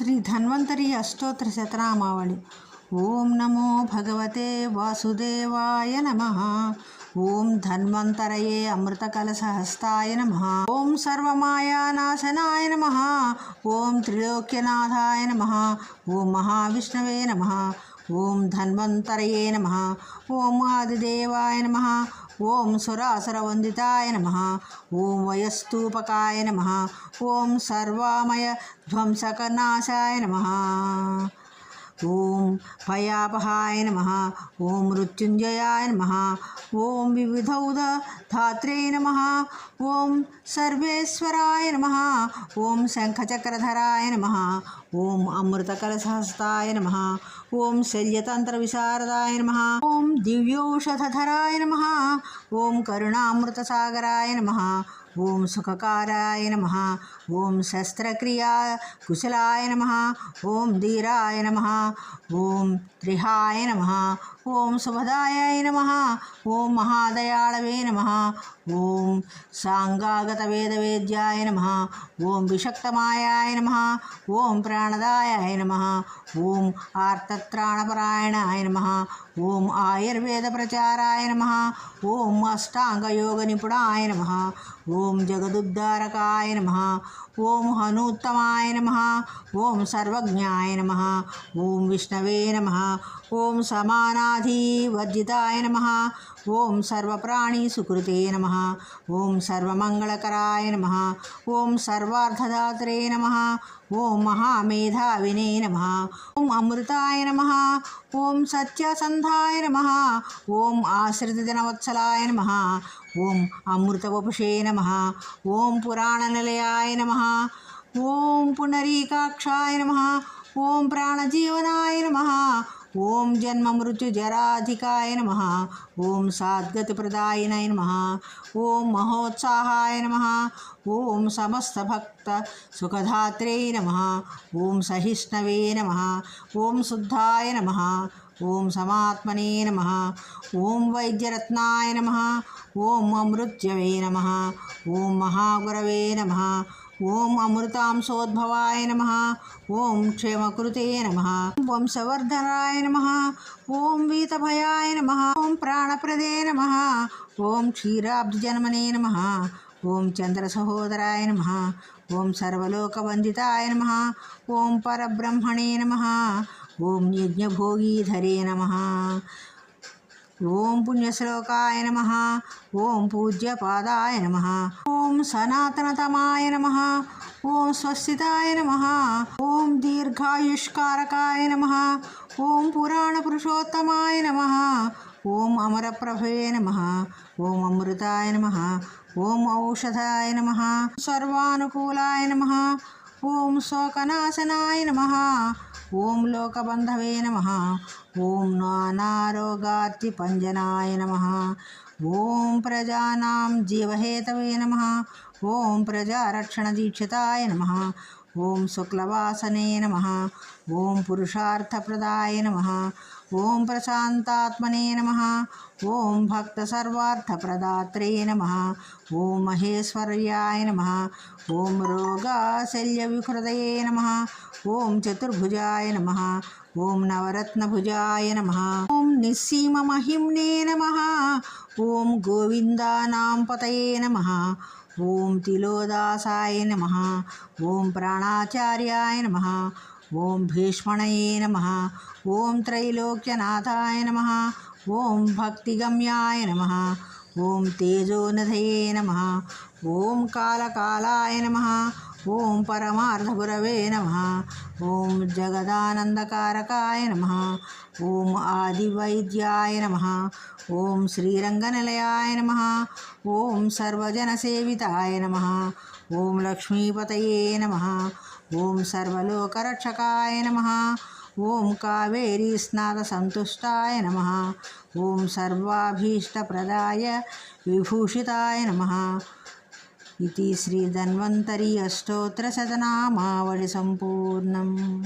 శ్రీ ధన్వంతరి అష్టోత్తర శతనామావళి. ఓం నమో భగవతే వాసుదేవాయ నమ. ఓం ధన్వంతరయే అమృత కలసహస్తాయ నమ. ఓం సర్వమాయానాశనాయ నమ. ఓం త్రిలోక్యనాథాయ నమ. ఓం మహావిష్ణవే నమ. ॐ धन्वन्तरये नमः। ॐ आदिदेवाय नमः। ॐ सुरासुरवन्दिताय नमः। ॐ वयस्तूपकाय नमः। ॐ सर्वामयध्वंसकनाशाय नमः। ఓం భయాపహాయ నమ ఓం మృత్యుంజయాయ నమ ఓం వివిధౌద ధాత్రే నమ ఓం సర్వేశ్వరాయ నమ ఓం శంఖచక్రధరాయ నమ ఓం అమృతకలసహస్తాయ నమ ఓం శల్యతంత్ర విశారదాయ నమ ఓం దివ్యౌషధధరాయ నమ ఓం కరుణామృతసాగరాయ నమ ఓం సుఖకారాయ నమ ఓం శస్త్రక్రియా కుశలాయ నమ ఓం ధీరాయ నమ ఓం త్రిహాయ నమ ఓం శుభదాయాయ నమ ఓం మహాదయాళవే నమ ఓం సాంగాగత వేదవేద్యాయ నమ ఓం విషక్తమాయాయ నమ ఓం ప్రాణదాయాయ నమ ఓం ఆర్తత్రాణపరాయణాయ నమ ఓం ఆయుర్వేద ప్రచారాయ నమ ఓం అష్టాంగయోగ నిపుణాయ నమ ఓం జగదుద్ధారకాయ నమ ఓం హనూత్తమాయ నమ ఓం సర్వజ్ఞాయ నమ ఓం విష్ణవే నమ ఓం సమానాధివర్జితాయ నమ ఓం సర్వప్రాణి సుకృతే నమ ఓం సర్వమంగళకరాయ నమ ఓం సర్వార్థదాత్రే నమ ఓం మహామేధావినే నమ ఓం అమృతాయ నమ ఓం సత్యసంధాయ నమ ఓం ఆశ్రితజనవత్సలాయ నమ ఓం అమృతవపుషే నమ ఓం పురాణనిలయాయ నమ ఓం పునరీకాక్షాయ నమ ఓం ప్రాణజీవనాయ నమ ఓం జన్మ మృత్యు జరాధికాయ నమ. ఓం సాద్గతి సాద్గతిప్రదాయినాయ నమ. ఓం మహోత్సాహాయ నమ. ఓం సమస్త భక్త సుఖధాత్రే నమ. ఓం సహిష్ణవే నమ. ఓం శుద్ధాయ నమ. ఓం సమాత్మనే నమ. ఓం వైద్యరత్నాయ నమ. ఓం అమృత్యవే నమ. ఓం మహాగురవే నమ. ఓం అమృతాంశోద్భవాయ నమ. ఓం క్షేమకృతే నమ. వంశవర్ధనాయ నమ. ఓం వీతభయాయ నమ. ఓం ప్రాణప్రదే నమ. ఓం క్షీరాబ్జన్మనే నమ. ఓం చంద్రసహోదరాయ నమ. ఓం సర్వలోకవందితాయ నమ. ఓం పరబ్రహ్మణే నమ. ఓం యజ్ఞభోగీధరే నమ. ఓం పుణ్యశ్లోకాయ నమ ఓం పూజ్యపాదాయ నమ ఓం సనాతనతమాయ నమ ఓం స్వస్తితాయ నమ ఓం దీర్ఘాయుష్కారకాయ నమ ఓం పురాణపురుషోత్తమాయ నమ ఓం అమరప్రభవే నమ ఓం అమృతాయ నమ ఓం ఔషధాయ నమ సర్వానుకూలాయ నమ ఓం శోకనాశనాయ నమ ఓం లోకబంధవే నమ. ఓం నానారోగార్తి పంజనాయ నమ. ఓం ప్రజానాం జీవహేతవే నమ. ఓం ప్రజారక్షణ దీక్షితాయ నమ. ఓం శుక్లవాసనే నమ. ఓం పురుషార్థప్రదాయ నమ. ఓం ప్రశాంతాత్మనే నమ ఓం భక్తసర్వార్థప్రదాత్రే నమ ఓం మహేశ్వర్యాయ నమ ఓం రోగాశల్యవిహృదయే నమ ఓం చతుర్భుజాయ నమ ఓం నవరత్నభుజాయ నమ ఓం నిస్సీమమహిమ్నే నమ ఓం గోవిందానాం పతయే నమ ఓం తిలోదాసాయ నమ ఓం ప్రాణాచార్యాయ నమ ఓం భీష్మణయే నమ ఓం త్రైలోక్యనాథాయ నమ ఓం భక్తిగమ్యాయ నమ ఓం తేజోనధయే నమ ఓం కాళకాలాయ నమ ఓం పరమార్థగురవే నమ ఓం జగదానందకారకాయ నమ ఓం ఆదివైద్యాయ నమ ఓం శ్రీరంగనిలయాయ నమ ఓం సర్వజనసేవితాయ నమ ఓం లక్ష్మీపతయే నమ. ఓం సర్వలోకరక్షకాయ నమ. ఓం కావేరీ స్నాత స్నాతసంతుష్టాయ నమ. ఓం సర్వాభీష్టప్రదాయ విభూషితాయ నమ. ఇది శ్రీ ధన్వంతరి అష్టోత్తరశతనామావళి సంపూర్ణం.